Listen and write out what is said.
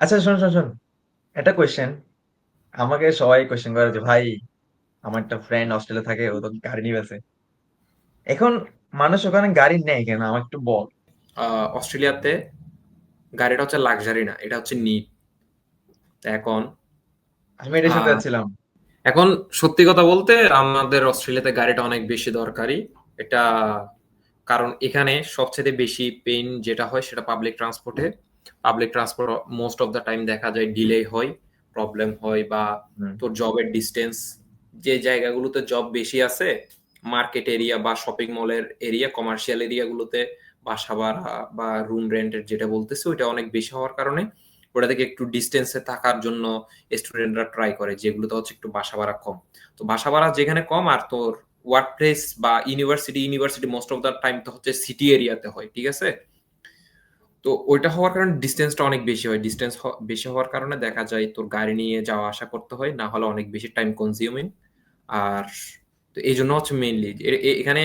আচ্ছা শোন, শোন, শোন। একটা কোয়েশ্চেন। আমাকে সবাই কোয়েশ্চেন করে যে, "ভাই, আমার একটা ফ্রেন্ড অস্ট্রেলিয়া থাকে, ও তো গাড়ি নিবেছে।" এখন মানুষ ওখানে গাড়ি নেয় কেন? আমাকে একটু বল। অস্ট্রেলিয়াতে গাড়িটা হচ্ছে লাক্সারি না, এটা হচ্ছে নিড। এখন আমি এটাই আ শুনতে চাচ্ছিলাম। এখন সত্যি কথা বলতে আমাদের অস্ট্রেলিয়াতে গাড়িটা অনেক বেশি দরকারি। এটা কারণ এখানে সবচেয়ে বেশি পেইন যেটা হয় সেটা public ট্রান্সপোর্টে। Public transport most of the time দেখা যায় ডিলে হয়, প্রবলেম হয় বা তোর জবের ডিস্টেন্স যে জায়গাগুলোতে জব বেশি আছে, মার্কেট এরিয়া বা শপিং মলের এরিয়া, কমার্শিয়াল এরিয়া গুলোতে বাসা ভাড়া বা রুম রেন্টের যেটা বলতেছি ওইটা অনেক বেশি হওয়ার কারণে ওটা থেকে একটু ডিস্টেন্সে থাকার জন্য স্টুডেন্টরা ট্রাই করে যেগুলোতে হচ্ছে একটু বাসা ভাড়া কম। তো বাসা ভাড়া যেখানে কম আর তোর ওয়ার্ক প্লেস বা university, university most of the time তো হচ্ছে সিটি এরিয়াতে হয়। ঠিক আছে? তো ওইটা হওয়ার কারণে ডিস্টেন্সটা অনেক বেশি হয়। ডিস্টেন্স বেশি হওয়ার কারণে দেখা যায় তোর গাড়ি নিয়ে যাওয়া আসা করতে হয়। না হলে অনেক বেশি টাইম কনজিউমিং। আর তো এই জন্য হচ্ছে মেইনলি এখানে